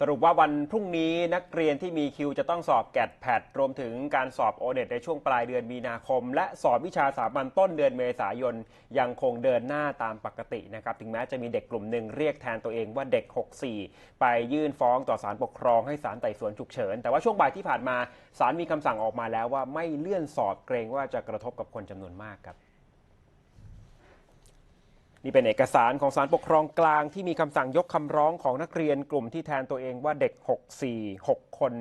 สรุปว่าวันพรุ่งนี้นักเรียนที่มีคิวจะต้องสอบแกดแพดรวมถึงการสอบโอเน็ตในช่วงปลายเดือนมีนาคม และสอบวิชาสามัญต้นเดือนเมษายน ยังคงเดินหน้าตามปกตินะครับถึงแม้จะมีเด็กกลุ่มหนึ่งเรียกแทนตัวเองว่าเด็ก 64 ไปยื่นฟ้องต่อศาลปกครองให้ศาลไต่สวนฉุกเฉิน แต่ว่าช่วงบ่ายที่ผ่านมาศาลมีคำสั่งออกมาแล้วว่าไม่เลื่อนสอบเกรงว่าจะกระทบกับคนจำนวนมากครับ นี่เป็นเอกสารของศาลปกครองกลางที่มีคำสั่งยกคำร้องของนักเรียนกลุ่มที่แทนตัวเองว่าเด็ก 64 6 คน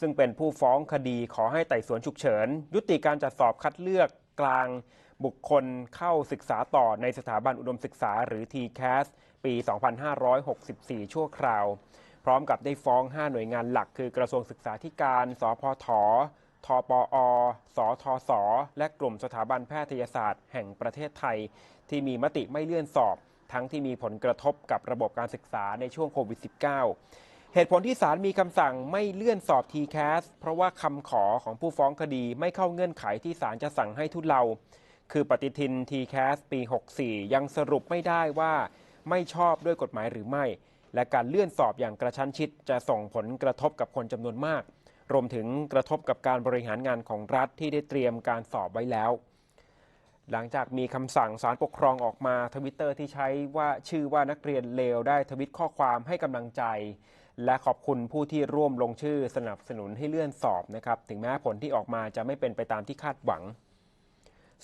ซึ่งเป็นผู้ฟ้องคดีขอให้ไต่สวนฉุกเฉิน ยุติการจัดสอบคัดเลือกกลางบุคคลเข้าศึกษาต่อในสถาบันอุดมศึกษาหรือ TCAS ปี 2564 ชั่วคราว พร้อมกับได้ฟ้อง 5 หน่วยงานหลักคือกระทรวงศึกษาธิการ สพท ทปอ สทศ และกลุ่มสถาบันแพทยศาสตร์แห่งประเทศไทย ที่มีมติไม่เลื่อนสอบ ทั้งที่มีผลกระทบกับระบบการศึกษาในช่วงโควิด -19 เหตุผลที่ศาลมีคำสั่งไม่เลื่อนสอบ TCAS เพราะว่าคำขอของผู้ฟ้องคดีไม่เข้าเงื่อนไขที่ศาลจะสั่งให้ทุเลา คือปฏิทิน TCAS ปี 64 ยังสรุปไม่ได้ว่าไม่ชอบด้วยกฎหมายหรือไม่ และการเลื่อนสอบอย่างกระชั้นชิดจะส่งผลกระทบกับคนจำนวนมาก รวมถึงกระทบกับการบริหารงานของรัฐที่ได้เตรียมการสอบไว้แล้ว หลังจากมีคำสั่งสารปกครองออกมาทวิตเตอร์ที่ใช้ว่าชื่อว่านักเรียนเลวได้ทวิตข้อความให้กำลังใจ และขอบคุณผู้ที่ร่วมลงชื่อสนับสนุนให้เลื่อนสอบนะครับ ถึงแม้ผลที่ออกมาจะไม่เป็นไปตามที่คาดหวัง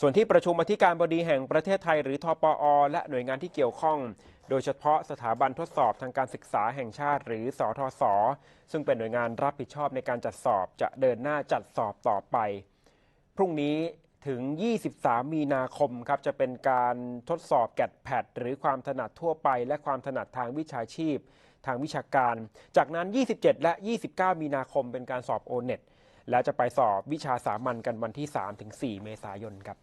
ส่วนที่ประชุมอธิการบดีแห่งประเทศไทยหรือทปอ และหน่วยงานที่เกี่ยวข้อง โดยเฉพาะสถาบันทดสอบทางการศึกษาแห่งชาติหรือสอทศซึ่งเป็นหน่วยงานรับผิดชอบในการจัดสอบจะเดินหน้าจัดสอบต่อไป พรุ่งนี้ถึง 23 มีนาคมครับจะเป็นการทดสอบแกดแพดหรือความถนัดทั่วไป และความถนัดทางวิชาชีพ ทางวิชาการ จากนั้น 27 และ 29 มีนาคมเป็นการสอบโอเน็ตและจะไปสอบวิชาสามัญกันวันที่ 3-4 เมษายนครับ